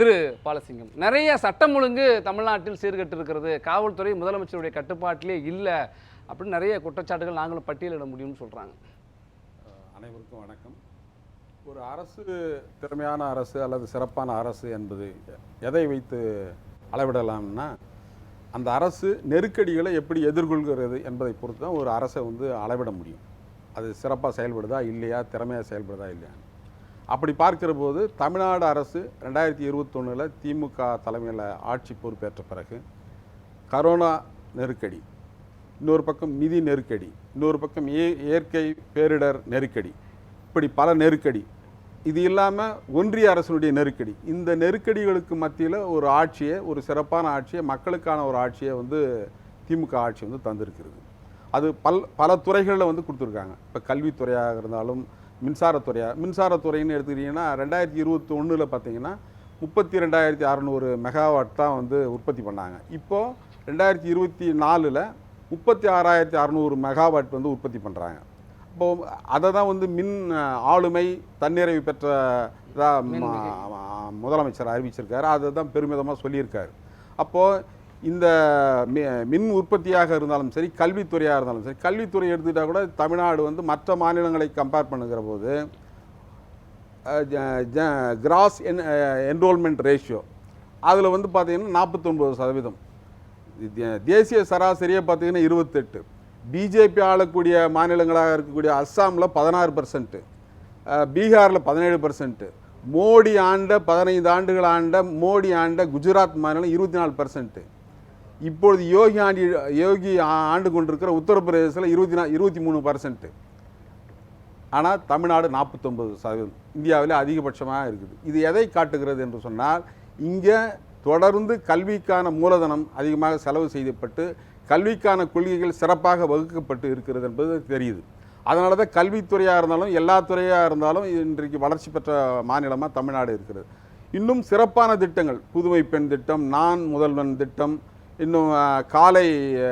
திரு பாலசிங்கம். நிறைய சட்டம் ஒழுங்கு தமிழ்நாட்டில் சீர்கெட்டு இருக்கிறது காவல்துறை முதலமைச்சருடைய கட்டுப்பாட்டிலே இல்லை அப்படின்னு நிறைய குற்றச்சாட்டுகள் நாங்களும் பட்டியலிட முடியும்னு சொல்கிறாங்க அனைவருக்கும் வணக்கம். ஒரு அரசு திறமையான அரசு அல்லது சிறப்பான அரசு என்பது எதை வைத்து அளவிடலாம்னா அந்த அரசு நெருக்கடிகளை எப்படி எதிர்கொள்கிறது என்பதை பொறுத்து தான் ஒரு அரசை வந்து அளவிட முடியும். அது சிறப்பாக செயல்படுதா இல்லையா திறமையாக செயல்படுதா இல்லையா அப்படி பார்க்கிற போது தமிழ்நாடு அரசு ரெண்டாயிரத்தி இருபத்தொன்னில் திமுக தலைமையில் ஆட்சி பொறுப்பேற்ற பிறகு கரோனா நெருக்கடி இன்னொரு பக்கம் நிதி நெருக்கடி இன்னொரு பக்கம் இய இயற்கை பேரிடர் நெருக்கடி இப்படி பல நெருக்கடி. இது இல்லாமல் ஒன்றிய அரசினுடைய நெருக்கடி. இந்த நெருக்கடிகளுக்கு மத்தியில் ஒரு ஆட்சியை ஒரு சிறப்பான ஆட்சியை மக்களுக்கான ஒரு ஆட்சியை வந்து திமுக ஆட்சி வந்து தந்திருக்கிறது. அது பல் பல துறைகளில் வந்து கொடுத்துருக்காங்க. இப்போ கல்வித்துறையாக இருந்தாலும் மின்சாரத்துறையாக மின்சாரத்துறைன்னு எடுத்துக்கிட்டிங்கன்னா ரெண்டாயிரத்தி இருபத்தி ஒன்றில் பார்த்தீங்கன்னா முப்பத்தி ரெண்டாயிரத்தி அறநூறு மெகாவாட் தான் வந்து உற்பத்தி பண்ணாங்க. இப்போது ரெண்டாயிரத்தி இருபத்தி நாலில் முப்பத்தி ஆறாயிரத்தி அறநூறு மெகாவாட் வந்து உற்பத்தி பண்ணுறாங்க இப்போ அதை தான் வந்து மின் ஆளுமை தன்னிறைவு பெற்ற இதா ம- ம- முதலமைச்சர் அறிவிச்சிருக்காரு. அதை தான் பெருமிதமாக சொல்லியிருக்காரு. அப்போது இந்த மி- மின் உற்பத்தியாக இருந்தாலும் சரி கல்வித்துறையாக இருந்தாலும் சரி கல்வித்துறை எடுத்துக்கிட்டால் கூட தமிழ்நாடு வந்து மற்ற மாநிலங்களை கம்பேர் பண்ணுகிற போது கிராஸ் என் என்ரோல்மெண்ட் ரேஷியோ அதில் வந்து பார்த்திங்கன்னா நாற்பத்தொன்பது சதவீதம். தேசிய சராசரியை பார்த்திங்கன்னா இருபத்தெட்டு. பிஜேபி ஆளக்கூடிய மாநிலங்களாக இருக்கக்கூடிய அஸ்ஸாமில் பதினாறு பர்சன்ட்டு பீகாரில் பதினேழு பர்சன்ட்டு மோடி ஆண்ட பதினைந்து ஆண்டுகள் ஆண்ட மோடி ஆண்ட குஜராத் மாநிலம் இருபத்தி நாலு பர்சன்ட்டு இப்பொழுது யோகி ஆண்டி யோகி ஆண்டு கொண்டிருக்கிற உத்தரப்பிரதேசத்தில் இருபத்தி நா இருபத்தி மூணு பர்சன்ட்டு ஆனால் தமிழ்நாடு நாற்பத்தொம்பது சதவீதம். இந்தியாவில் அதிகபட்சமாக இருக்குது. இது எதை காட்டுகிறது என்று சொன்னால் இங்கே தொடர்ந்து கல்விக்கான மூலதனம் அதிகமாக செலவு செய்யப்பட்டு கல்விக்கான கொள்கைகள் சிறப்பாக வகுக்கப்பட்டு இருக்கிறது என்பது தெரியுது. அதனால தான் கல்வித்துறையாக இருந்தாலும் எல்லா துறையாக இருந்தாலும் இன்றைக்கு வளர்ச்சி பெற்ற மாநிலமாக தமிழ்நாடு இருக்கிறது. இன்னும் சிறப்பான திட்டங்கள் புதுமை பெண் திட்டம் நான் முதல்வன் திட்டம் இன்னும் காலை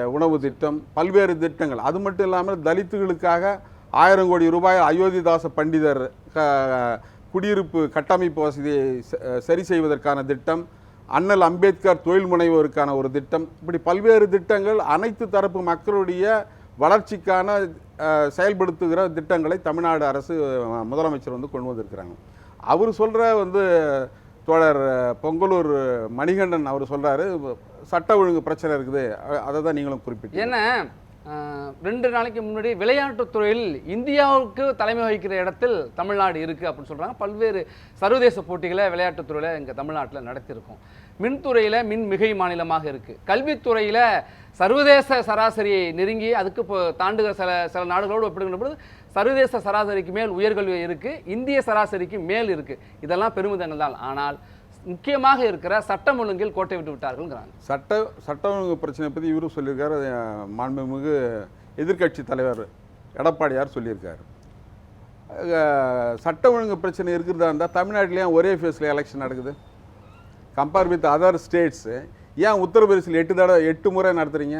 உணவு திட்டம் பல்வேறு திட்டங்கள். அது மட்டும் இல்லாமல் தலித்துகளுக்காக ஆயிரம் கோடி ரூபாய் அயோத்திதாச பண்டிதர் க- குடியிருப்பு கட்டமைப்பு வசதியை ச- சரி செய்வதற்கான திட்டம் அண்ணல் அம்பேத்கர் தொழில் முனைவோருக்கான ஒரு திட்டம். இப்படி பல்வேறு திட்டங்கள் அனைத்து தரப்பு மக்களுடைய வளர்ச்சிக்கான செயல்படுத்துகிற திட்டங்களை தமிழ்நாடு அரசு முதலமைச்சர் வந்து கொண்டு வந்திருக்கிறாங்க. அவர் சொல்கிற வந்து தோழர் பொங்கலூர் மணிகண்டன் அவர் சொல்கிறாரு சட்ட ஒழுங்கு பிரச்சனை இருக்குது. அதை தான் நீங்களும் குறிப்பிட்டு ஏன்னா ரெண்டு நாளைக்கு முன்னாடி விளையாட்டுத் துறையில் இந்தியாவுக்கு தலைமை வகிக்கிற இடத்தில் தமிழ்நாடு இருக்குது அப்படின்னு சொல்கிறாங்க பல்வேறு சர்வதேச போட்டிகளை விளையாட்டுத் இங்கே இங்க தமிழ்நாட்டில் நடத்தியிருக்கோம். மின்துறையில் மின் மிகை மாநிலமாக இருக்குது கல்வித்துறையில் சர்வதேச சராசரியை நெருங்கி அதுக்கு இப்போ தாண்டுகிற சில சில நாடுகளோடு ஒப்பிடுகின்ற பொழுது சர்வதேச சராசரிக்கு மேல் உயர்கல்வி இருக்குது இந்திய சராசரிக்கு மேல் இருக்குது இதெல்லாம் பெருமிதங்கள் தான். ஆனால் முக்கியமாக இருக்கிற சட்டம் ஒழுங்கில் கோட்டை விட்டு விட்டார்கள்ங்கிறாங்க. சட்ட சட்ட ஒழுங்கு பிரச்சனை பற்றி இவரும் சொல்லியிருக்காரு. மாண்புமிகு எதிர்க்கட்சி தலைவர் எடப்பாடியார் சொல்லியிருக்காரு. சட்ட ஒழுங்கு பிரச்சனை இருக்கிறதா இருந்தால் தமிழ்நாட்டிலேயே ஒரே ஃபேஸில் எலெக்ஷன் நடக்குது? கம்பேர் வித் அதர் ஸ்டேட்ஸு ஏன் உத்தரப்பிரதேசில் எட்டு தடவை எட்டு முறை நடத்துறீங்க?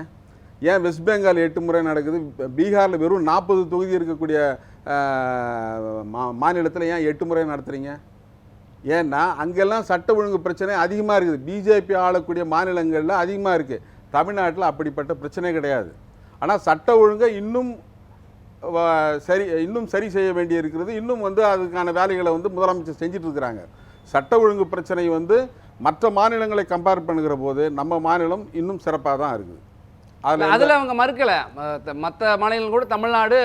ஏன் வெஸ்ட் பெங்கால் எட்டு முறை நடக்குது? பீகாரில் வெறும் நாற்பது தொகுதி இருக்கக்கூடிய மா மாநிலத்தில் ஏன் எட்டு முறை நடத்துகிறீங்க ஏன்னா அங்கெல்லாம் சட்ட ஒழுங்கு பிரச்சனை அதிகமாக இருக்குது. பிஜேபி ஆளக்கூடிய மாநிலங்களில் அதிகமாக இருக்குது தமிழ்நாட்டில் அப்படிப்பட்ட பிரச்சனை கிடையாது. ஆனால் சட்ட ஒழுங்கை இன்னும் சரி இன்னும் சரி செய்ய வேண்டி இருக்கிறது இன்னும் வந்து அதுக்கான வேலைகளை வந்து முதலமைச்சர் செஞ்சுட்டு இருக்கிறாங்க சட்ட ஒழுங்கு பிரச்சனை வந்து மற்ற மாநிலங்களை கம்பேர் பண்ணுகிற போது நம்ம மாநிலம் இன்னும் சிறப்பாக தான் இருக்குது. அதில் அதுல அவங்க மறுக்கல. மற்ற மாநிலங்கள் கூட தமிழ்நாடு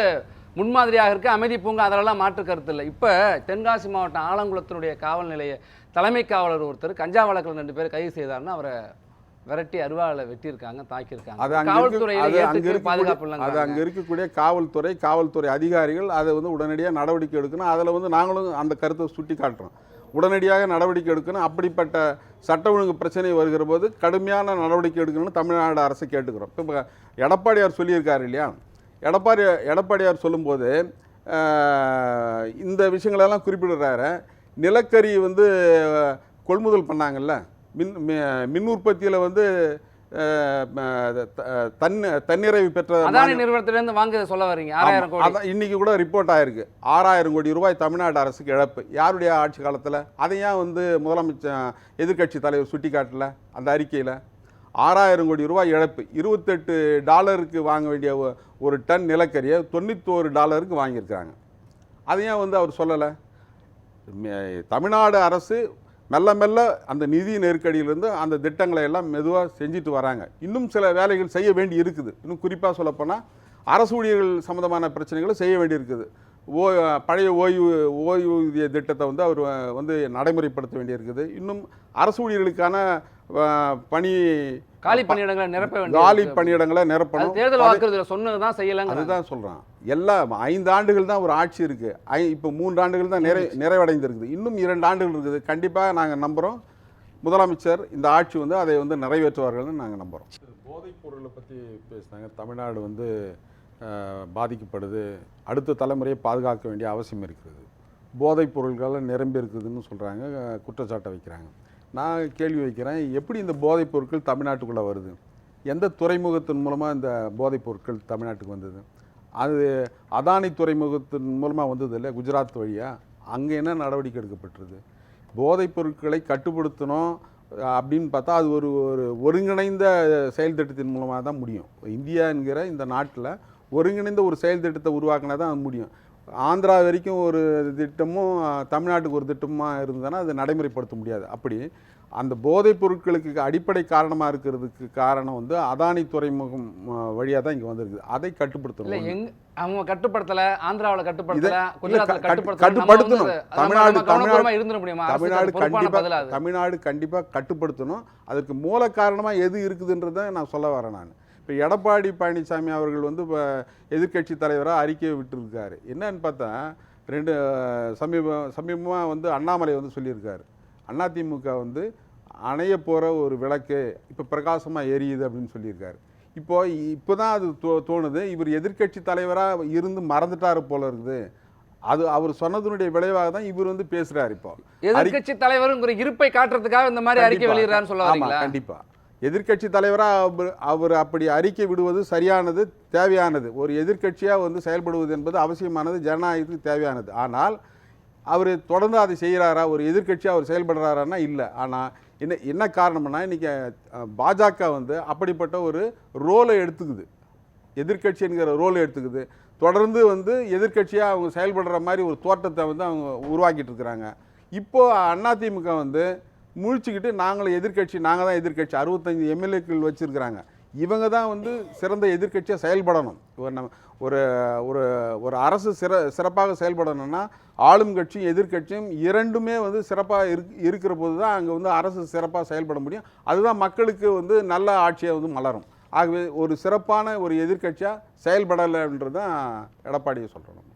முன்மாதிரியாக இருக்கு. அமைதி பூங்கா அதெல்லாம் மாற்று கருத்து இல்லை இப்போ தென்காசி மாவட்டம் ஆலங்குளத்தினுடைய காவல் நிலைய தலைமை காவலர் ஒருத்தர் கஞ்சா வழக்கில் ரெண்டு பேர் கைது செய்தாருன்னு அவரை விரட்டி அருவாளை வெட்டியிருக்காங்க தாக்கியிருக்காங்க. அது அங்க ஏற்றுக்கு பாதுகாப்பு இருக்கக்கூடிய- அது அங்க இல்லைங்க இருக்கக்கூடிய காவல்துறை காவல்துறை அதிகாரிகள் அதை வந்து உடனடியாக நடவடிக்கை எடுக்கணும். அதில் வந்து நாங்களும் அந்த கருத்தை சுட்டி காட்டுறோம். உடனடியாக நடவடிக்கை எடுக்கணும். அப்படிப்பட்ட சட்ட ஒழுங்கு பிரச்சனை வருகிற போது கடுமையான நடவடிக்கை எடுக்கணும்னு தமிழ்நாடு அரசு கேட்டுக்கிறோம். இப்போ எடப்பாடியார் சொல்லியிருக்காரு இல்லையா? எடப்பாடி எடப்பாடியார் சொல்லும்போது இந்த விஷயங்களெல்லாம் குறிப்பிடுறாரு. நிலக்கரி வந்து கொள்முதல் பண்ணாங்கல்ல. மின் மின் உற்பத்தியில் வந்து தன்னிறைவு பெற்ற அதானி நிறுவனத்திலிருந்து வாங்க சொல்ல வர்றீங்க. ஆறாயிரம் கோடி. இன்னைக்கு கூட ரிப்போர்ட் ஆயிருக்கு. ஆறாயிரம் கோடி ரூபாய் தமிழ்நாடு அரசுக்கு இழப்பு. யாருடைய ஆட்சி காலத்தில்? அதை ஏன் வந்து முதலமைச்சர் எதிர்க்கட்சி தலைவர் சுட்டிக்காட்டல அந்த அறிக்கையில். ஆறாயிரம் கோடி ரூபாய் இழப்பு. இருபத்தெட்டு டாலருக்கு வாங்க வேண்டிய ஒரு டன் நிலக்கரியை தொண்ணூத்தோரு டாலருக்கு வாங்கியிருக்காங்க அதை ஏன் வந்து அவர் சொல்லலை? மே- தமிழ்நாடு அரசு மெல்ல மெல்ல அந்த நிதி நெருக்கடியிலிருந்து அந்த திட்டங்களை எல்லாம் மெதுவாக செஞ்சுட்டு வராங்க. இன்னும் சில வேலைகள் செய்ய வேண்டி இருக்குது. இன்னும் குறிப்பாக சொல்லப்போனால் அரசு ஊழியர்கள் சம்மந்தமான பிரச்சனைகளை செய்ய வேண்டியிருக்குது. ஓ பழைய ஓய்வு ஓய்வூதிய திட்டத்தை வந்து அவர் வந்து நடைமுறைப்படுத்த வேண்டியிருக்குது. இன்னும் அரசு ஊழியர்களுக்கான பணி காலி பணியிடங்களை நிரப்ப காலி பணியிடங்களை நிரப்பணும். தேர்தல் வாக்குறுதியில் சொன்னதுதான் செய்யலங்க அதுதான் சொல்றான். எல்லாம் ஐந்து ஆண்டுகள் தான் ஒரு ஆட்சி இருக்கு. ஐ இப்போ மூன்று ஆண்டுகள் தான் நிறை நிறைவடைந்திருக்குது. இன்னும் இரண்டு ஆண்டுகள் இருக்குது. கண்டிப்பாக நாங்கள் நம்புகிறோம் முதலமைச்சர் இந்த ஆட்சி வந்து அதை வந்து நிறைவேற்றுவார்கள்னு நாங்கள் நம்புகிறோம் போதைப் பொருளை பற்றி பேசினாங்க. தமிழ்நாடு வந்து பாதிக்கப்படுது. அடுத்த தலைமுறையை பாதுகாக்க வேண்டிய அவசியம் இருக்கிறது. போதைப் பொருட்கள் நிரம்பி இருக்குதுன்னு சொல்கிறாங்க குற்றச்சாட்டை வைக்கிறாங்க. நான் கேள்வி வைக்கிறேன் எப்படி இந்த போதைப் பொருட்கள் தமிழ்நாட்டுக்குள்ளே வருது? எந்த துறைமுகத்தின் மூலமாக இந்த போதைப் பொருட்கள் தமிழ்நாட்டுக்கு வந்தது? அது அதானி துறைமுகத்தின் மூலமாக வந்தது இல்லை குஜராத் வழியாக அங்கே என்ன நடவடிக்கை எடுக்கப்பட்டது போதைப் பொருட்களை கட்டுப்படுத்தணும் அப்படின்னு பார்த்தா அது ஒரு ஒரு ஒருங்கிணைந்த செயல் திட்டத்தின் மூலமாக தான் முடியும். இந்தியா என்கிற இந்த நாட்டில் ஒருங்கிணைந்த ஒரு செயல் திட்டத்தை உருவாக்கினா தான் அது முடியும். ஆந்திரா வரைக்கும் ஒரு திட்டமும் தமிழ்நாட்டுக்கு ஒரு திட்டமாக இருந்ததுன்னா அதை நடைமுறைப்படுத்த முடியாது. அப்படி அந்த போதைப் பொருட்களுக்கு அடிப்படை காரணமாக இருக்கிறதுக்கு காரணம் வந்து அதானி துறைமுகம் வழியாக தான் இங்கே வந்திருக்குது. அதை கட்டுப்படுத்தணும். அவங்க கட்டுப்படுத்தல ஆந்திராவுல கட்டுப்படுத்தல கட்டுப்படுத்தணும். தமிழ்நாடு தமிழ்நாடு இருந்துட முடியுமா? தமிழ்நாடு கண்டிப்பாக தமிழ்நாடு கண்டிப்பாக கட்டுப்படுத்தணும். அதுக்கு மூல காரணமாக எது இருக்குதுன்றதை நான் சொல்ல வரேன் நான். இப்போ எடப்பாடி பழனிசாமி அவர்கள் வந்து இப்போ எதிர்க்கட்சி தலைவராக அறிக்கையை விட்டுருக்காரு. என்னன்னு பார்த்தா ரெண்டு அஹ், சமீப சமீபமாக வந்து அண்ணாமலை வந்து சொல்லியிருக்காரு. அதிமுக வந்து அணைய போகிற ஒரு விளக்கு இப்போ பிரகாசமாக எரியுது அப்படின்னு சொல்லியிருக்காரு. இப்போ இப்போ தான் அது தோ தோணுது. இவர் எதிர்க்கட்சி தலைவராக இருந்து மறந்துட்டாரு போல இருக்குது. அது அவர் சொன்னதனுடைய விளைவாக தான் இவர் வந்து பேசுறாரு இப்போ. எதிர்க்கட்சி தலைவருங்கிற இருப்பை காட்டுறதுக்காக இந்த மாதிரி அறிக்கை. வெளியிடறான்னு சொல்ல ஆமா, வரீங்களா? கண்டிப்பா. எதிர்க்கட்சி தலைவராக அவர் அவர் அப்படி அறிக்கை விடுவது சரியானது தேவையானது. ஒரு எதிர்கட்சியாக வந்து செயல்படுவது என்பது அவசியமானது ஜனநாயகத்துக்கு தேவையானது. ஆனால் அவர் தொடர்ந்து அதை செய்கிறாரா ஒரு எதிர்கட்சியாக அவர் செயல்படுறாரான்னா இல்லை. ஆனால் என்ன என்ன காரணம்னா இன்றைக்கி பாஜக வந்து அப்படிப்பட்ட ஒரு ரோலை எடுத்துக்குது. எதிர்க்கட்சி என்கிற எடுத்துக்குது. தொடர்ந்து வந்து எதிர்க்கட்சியாக அவங்க செயல்படுற மாதிரி ஒரு தோற்றத்தை வந்து அவங்க உருவாக்கிட்டு இருக்கிறாங்க. இப்போது அதிமுக வந்து முழிச்சுக்கிட்டு நாங்களும் எதிர்க்கட்சி நாங்கள் தான் எதிர்க்கட்சி. அறுபத்தஞ்சு எம்எல்ஏக்கள் வச்சுருக்கிறாங்க. இவங்க தான் வந்து சிறந்த எதிர்க்கட்சியாக செயல்படணும். இவர் நம்ம ஒரு ஒரு ஒரு அரசு சிற சிறப்பாக செயல்படணும்னா ஆளும் கட்சியும் எதிர்க்கட்சியும் இரண்டுமே வந்து சிறப்பாக இருக் இருக்கிற போது தான் அங்கே வந்து அரசு சிறப்பாக செயல்பட முடியும். அதுதான் மக்களுக்கு வந்து நல்ல ஆட்சியை வந்து மலரும். ஆகவே ஒரு சிறப்பான ஒரு எதிர்க்கட்சியாக செயல்படலைன்றது தான் எடப்பாடியை சொல்கிறோம்